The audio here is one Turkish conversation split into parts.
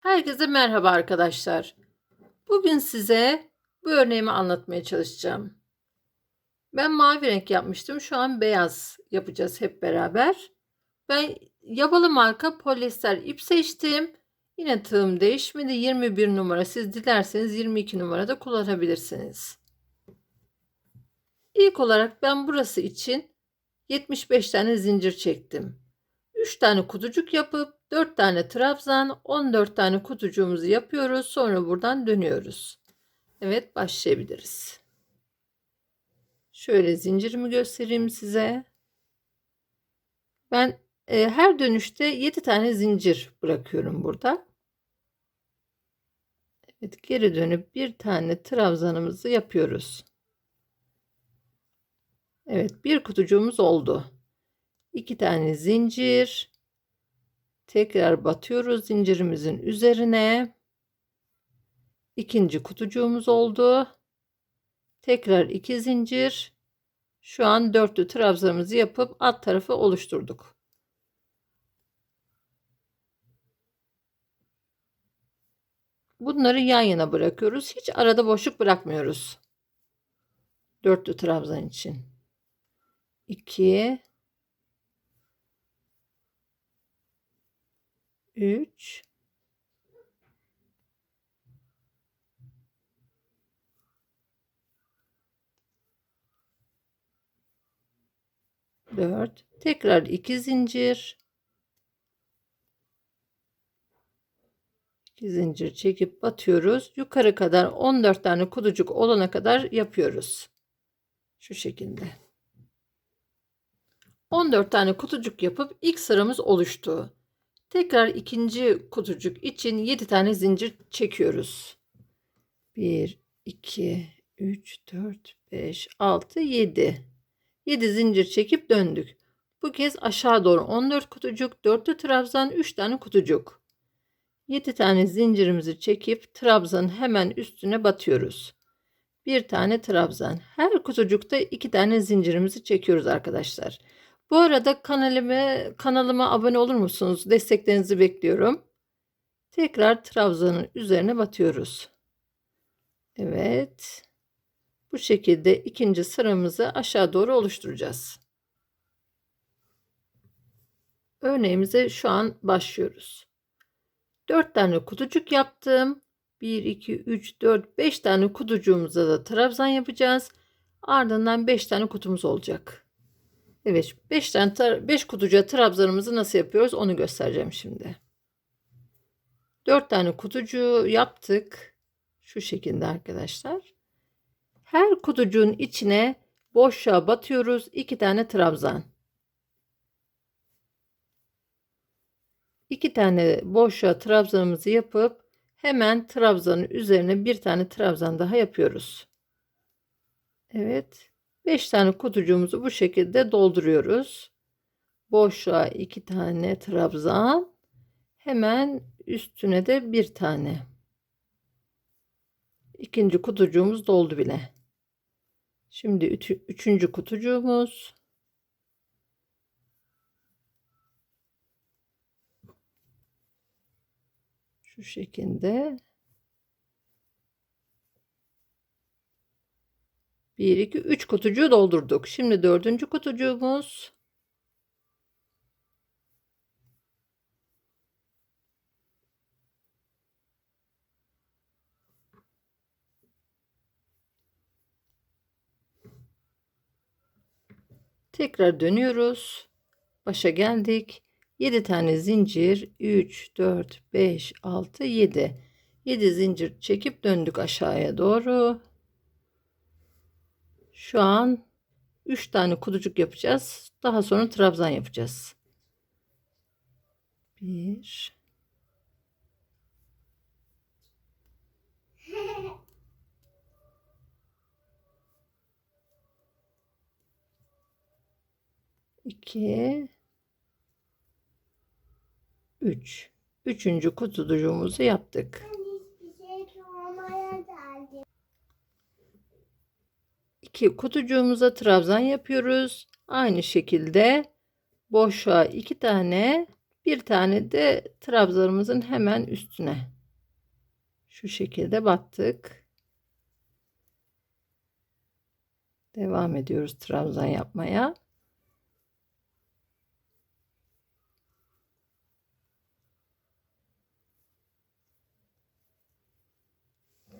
Herkese merhaba arkadaşlar. Bugün size bu örneğimi anlatmaya çalışacağım. Ben mavi renk yapmıştım. Şu an beyaz yapacağız hep beraber. Ben yabalı marka polyester ip seçtim. Yine tığım değişmedi. 21 numara. Siz dilerseniz 22 numara da kullanabilirsiniz. İlk olarak ben burası için 75 tane zincir çektim. 3 tane kutucuk yapıp 4 tane trabzan 14 tane kutucuğumuzu yapıyoruz. Sonra buradan dönüyoruz. Evet başlayabiliriz. Şöyle zincirimi göstereyim size. Ben e, her dönüşte 7 tane zincir bırakıyorum burada. Evet geri dönüp bir tane trabzanımızı yapıyoruz. Evet bir kutucuğumuz oldu. 2 tane zincir. Tekrar batıyoruz zincirimizin üzerine. İkinci kutucuğumuz oldu. Tekrar iki zincir. Şu an dörtlü trabzanımızı yapıp alt tarafı oluşturduk. Bunları yan yana bırakıyoruz. Hiç arada boşluk bırakmıyoruz. Dörtlü trabzan için. 2 3 4 tekrar 2 zincir. 2 zincir çekip batıyoruz. Yukarı kadar 14 tane kutucuk olana kadar yapıyoruz. Şu şekilde. 14 tane kutucuk yapıp ilk sıramız oluştu Tekrar ikinci kutucuk için 7 tane zincir çekiyoruz. 1, 2, 3, 4, 5, 6, 7. 7 zincir çekip döndük. Bu kez aşağı doğru 14 kutucuk, 4'lü trabzan, 3 tane kutucuk. 7 tane zincirimizi çekip trabzanın hemen üstüne batıyoruz. Bir tane trabzan. Her kutucukta 2 tane zincirimizi çekiyoruz arkadaşlar. Bu arada kanalıma, kanalıma abone olur musunuz? Desteklerinizi bekliyorum. Tekrar trabzanın üzerine batıyoruz. Evet. Bu şekilde ikinci sıramızı aşağı doğru oluşturacağız. Örneğimize şu an başlıyoruz. 4 tane kutucuk yaptım. 1, 2, 3, 4, 5 tane kutucuğumuza da trabzan yapacağız. Ardından 5 tane kutumuz olacak. Evet 5 tane 5 kutucuğa trabzanımızı nasıl yapıyoruz onu göstereceğim şimdi. 4 tane kutucuğu yaptık. Şu şekilde arkadaşlar. Her kutucuğun içine boşluğa batıyoruz. 2 tane trabzan. 2 tane boşluğa trabzanımızı yapıp hemen trabzanın üzerine bir tane trabzan daha yapıyoruz. Evet. 5 tane kutucuğumuzu bu şekilde dolduruyoruz. Boşluğa 2 tane trabzan. Hemen üstüne de bir tane. İkinci kutucuğumuz doldu bile. Şimdi üç, üçüncü kutucuğumuz. Şu şekilde. 1, 2, 3 kutucuğu doldurduk. Şimdi dördüncü kutucuğumuz. Tekrar dönüyoruz. Başa geldik. 7 tane zincir. 3, 4, 5, 6, 7. 7 zincir çekip döndük aşağıya doğru. Şu an 3 tane kutucuk yapacağız. Daha sonra trabzan yapacağız. 1 2 3 Üçüncü kutucuğumuzu yaptık. İki kutucuğumuza trabzan yapıyoruz. Aynı şekilde boşluğa iki tane Bir tane de trabzanımızın hemen üstüne. Şu şekilde battık. Devam ediyoruz trabzan yapmaya.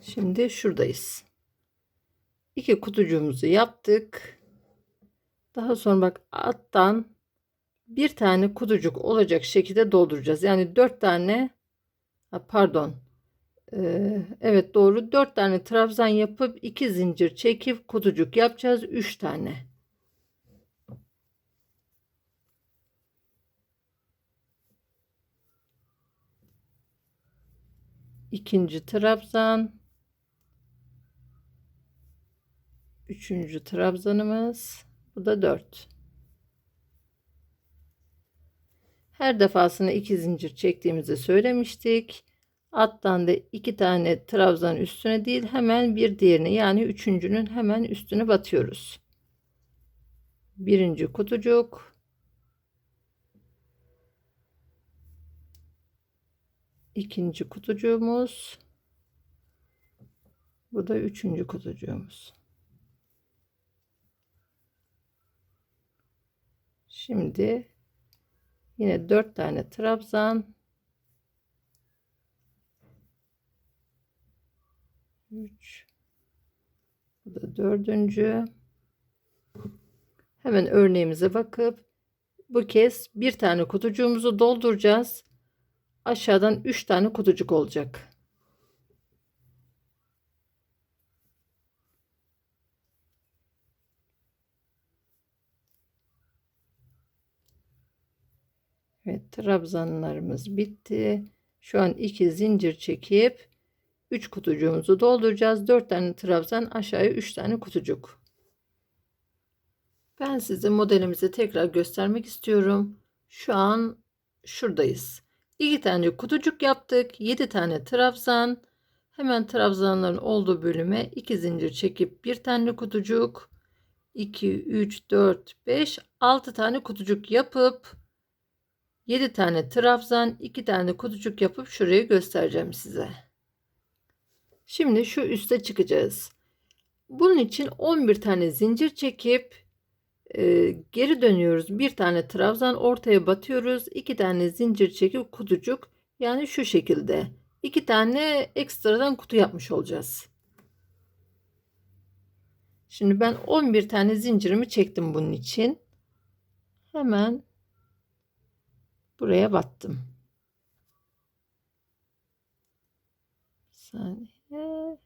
Şimdi şuradayız. İki kutucuğumuzu yaptık. Daha sonra bak alttan bir tane kutucuk olacak şekilde dolduracağız. Yani dört tane pardon ee, evet doğru dört tane trabzan yapıp iki zincir çekip kutucuk yapacağız. Üç tane. ikinci trabzan üçüncü trabzanımız. Bu da dört. Her defasında iki zincir çektiğimizi söylemiştik. Alttan da iki tane trabzan üstüne değil hemen bir diğerine yani üçüncünün hemen üstüne batıyoruz. Birinci kutucuk. İkinci kutucuğumuz. Bu da üçüncü kutucuğumuz şimdi yine dört tane trabzan. 3 bu da dördüncü. Hemen örneğimize bakıp bu kez bir tane kutucuğumuzu dolduracağız. Aşağıdan 3 tane kutucuk olacak Evet trabzanlarımız bitti. Şu an iki zincir çekip 3 kutucuğumuzu dolduracağız. 4 tane trabzan aşağıya 3 tane kutucuk. Ben size modelimizi tekrar göstermek istiyorum. Şu an şuradayız. 2 tane kutucuk yaptık. 7 tane trabzan. Hemen trabzanların olduğu bölüme 2 zincir çekip 1 tane kutucuk 2 3 4 5 6 tane kutucuk yapıp 7 tane trabzan 2 tane kutucuk yapıp şurayı göstereceğim size. Şimdi şu üste çıkacağız. Bunun için 11 tane zincir çekip e, geri dönüyoruz. Bir tane trabzan ortaya batıyoruz. 2 tane zincir çekip kutucuk yani şu şekilde. 2 tane ekstradan kutu yapmış olacağız. Şimdi ben 11 tane zincirimi çektim bunun için. Hemen buraya battım. Saniye.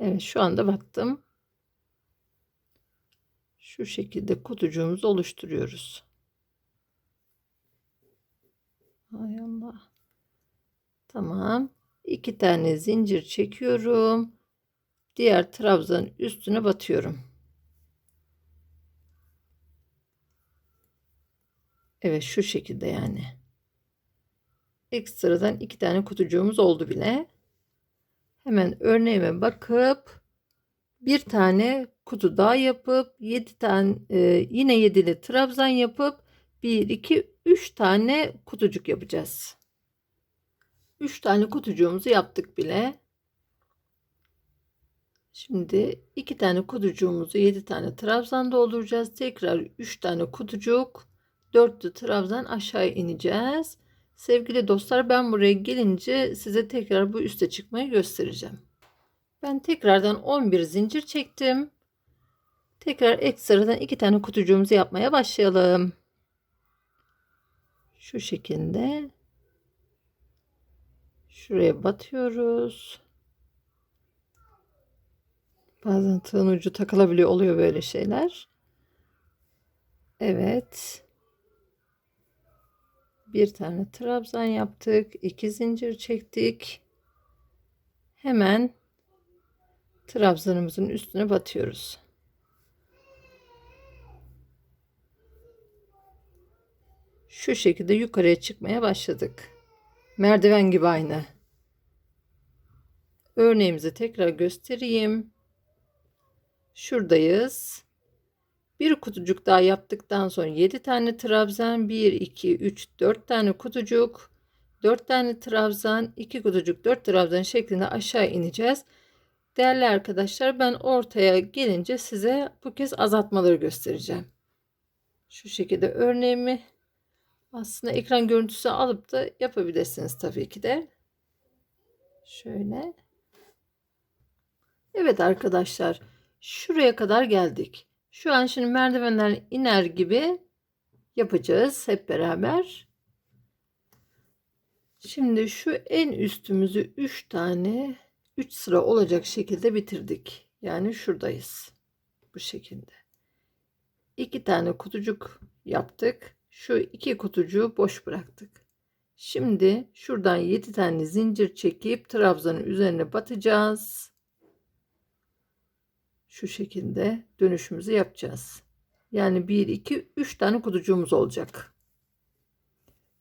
Evet şu anda battım. Şu şekilde kutucuğumuzu oluşturuyoruz. Hay Allah. Tamam. İki tane zincir çekiyorum. Diğer trabzanın üstüne batıyorum. Evet şu şekilde yani. Ekstradan iki tane kutucuğumuz oldu bile. Hemen örneğime bakıp bir tane kutu daha yapıp 7 tane e, yine yedili trabzan yapıp 1 2 3 tane kutucuk yapacağız. 3 tane kutucuğumuzu yaptık bile. Şimdi 2 tane kutucuğumuzu 7 tane trabzan dolduracağız. Tekrar 3 tane kutucuk 4 trabzan aşağı ineceğiz. Sevgili dostlar ben buraya gelince size tekrar bu üste çıkmayı göstereceğim. Ben tekrardan 11 zincir çektim. Tekrar ekstradan iki tane kutucuğumuzu yapmaya başlayalım. Şu şekilde. Şuraya batıyoruz. Bazen tığın ucu takılabiliyor oluyor böyle şeyler. Evet bir tane trabzan yaptık iki zincir çektik. Hemen trabzanımızın üstüne batıyoruz. Şu şekilde yukarıya çıkmaya başladık. Merdiven gibi aynı. Örneğimizi tekrar göstereyim. Şuradayız Bir kutucuk daha yaptıktan sonra 7 tane trabzan, 1, 2, 3, 4 tane kutucuk, 4 tane trabzan, 2 kutucuk, 4 trabzan şeklinde aşağı ineceğiz. Değerli arkadaşlar ben ortaya gelince size bu kez azaltmaları göstereceğim. Şu şekilde örneğimi aslında ekran görüntüsü alıp da yapabilirsiniz tabii ki de. Şöyle. Evet arkadaşlar şuraya kadar geldik. Şu an şimdi merdivenden iner gibi yapacağız hep beraber. Şimdi şu en üstümüzü 3 tane 3 sıra olacak şekilde bitirdik. Yani şuradayız. Bu şekilde. 2 tane kutucuk yaptık. Şu iki kutucuğu boş bıraktık. Şimdi şuradan 7 tane zincir çekip trabzanın üzerine batacağız. Şu şekilde dönüşümüzü yapacağız. Yani 1 2 3 tane kutucuğumuz olacak.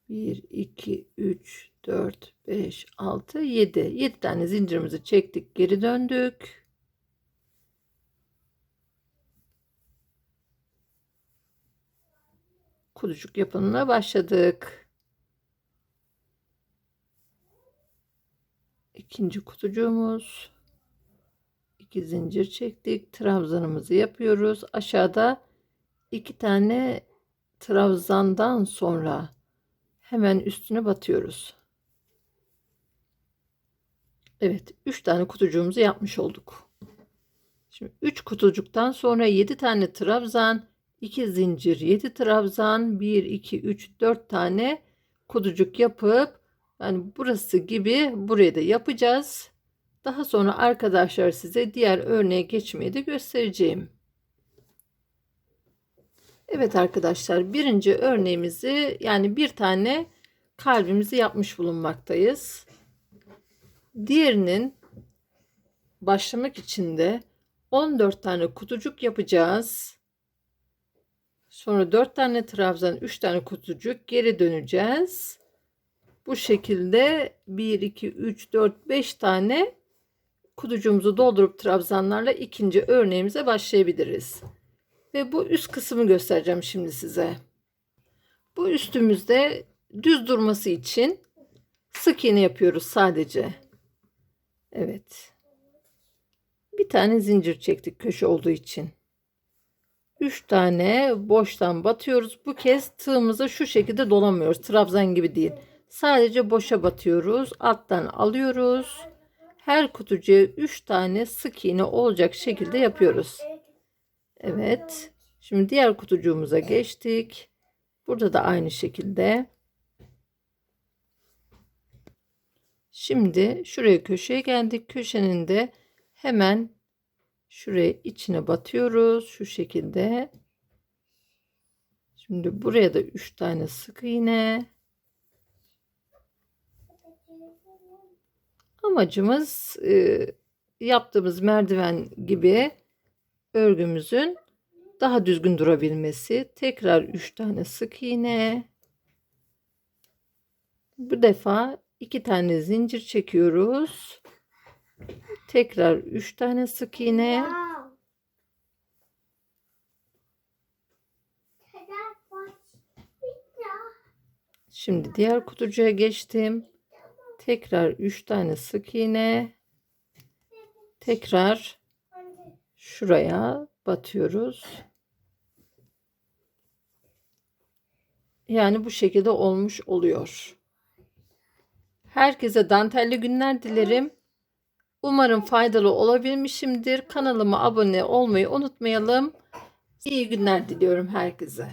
1 2 3 4 5 6 7 7 tane zincirimizi çektik, geri döndük. Kutucuk yapımına başladık. İkinci kutucuğumuz. İki zincir çektik. Trabzanımızı yapıyoruz. Aşağıda iki tane trabzandan sonra hemen üstüne batıyoruz. Evet, 3 tane kutucuğumuzu yapmış olduk. Şimdi 3 kutucuktan sonra 7 tane trabzan, 2 zincir, 7 trabzan, 1 2 3 4 tane kutucuk yapıp yani burası gibi buraya da yapacağız. Daha sonra arkadaşlar size diğer örneğe geçmeyi de göstereceğim. Evet arkadaşlar birinci örneğimizi yani bir tane kalbimizi yapmış bulunmaktayız. Diğerinin başlamak için de 14 tane kutucuk yapacağız. Sonra 4 tane trabzan, 3 tane kutucuk geri döneceğiz. Bu şekilde 1 2 3 4 5 tane kutucuğumuzu doldurup trabzanlarla ikinci örneğimize başlayabiliriz. Ve bu üst kısmı göstereceğim şimdi size. Bu üstümüzde düz durması için sık iğne yapıyoruz sadece. Evet. Bir tane zincir çektik köşe olduğu için. 3 tane boştan batıyoruz. Bu kez tığımızı şu şekilde dolamıyoruz. Trabzan gibi değil. Sadece boşa batıyoruz. Alttan alıyoruz. Her kutucuğa 3 tane sık iğne olacak şekilde yapıyoruz. Evet. Şimdi diğer kutucuğumuza geçtik. Burada da aynı şekilde. Şimdi şuraya köşeye geldik. Köşenin de hemen şuraya içine batıyoruz. Şu şekilde. Şimdi buraya da 3 tane sık iğne. Amacımız e, yaptığımız merdiven gibi örgümüzün daha düzgün durabilmesi. Tekrar 3 tane sık iğne. Bu defa 2 tane zincir çekiyoruz. Tekrar 3 tane sık iğne. Şimdi diğer kutucuğa geçtim. Tekrar 3 tane sık iğne. Tekrar şuraya batıyoruz. Yani bu şekilde olmuş oluyor. Herkese dantelli günler dilerim. Umarım faydalı olabilmişimdir. Kanalıma abone olmayı unutmayalım. İyi günler diliyorum herkese.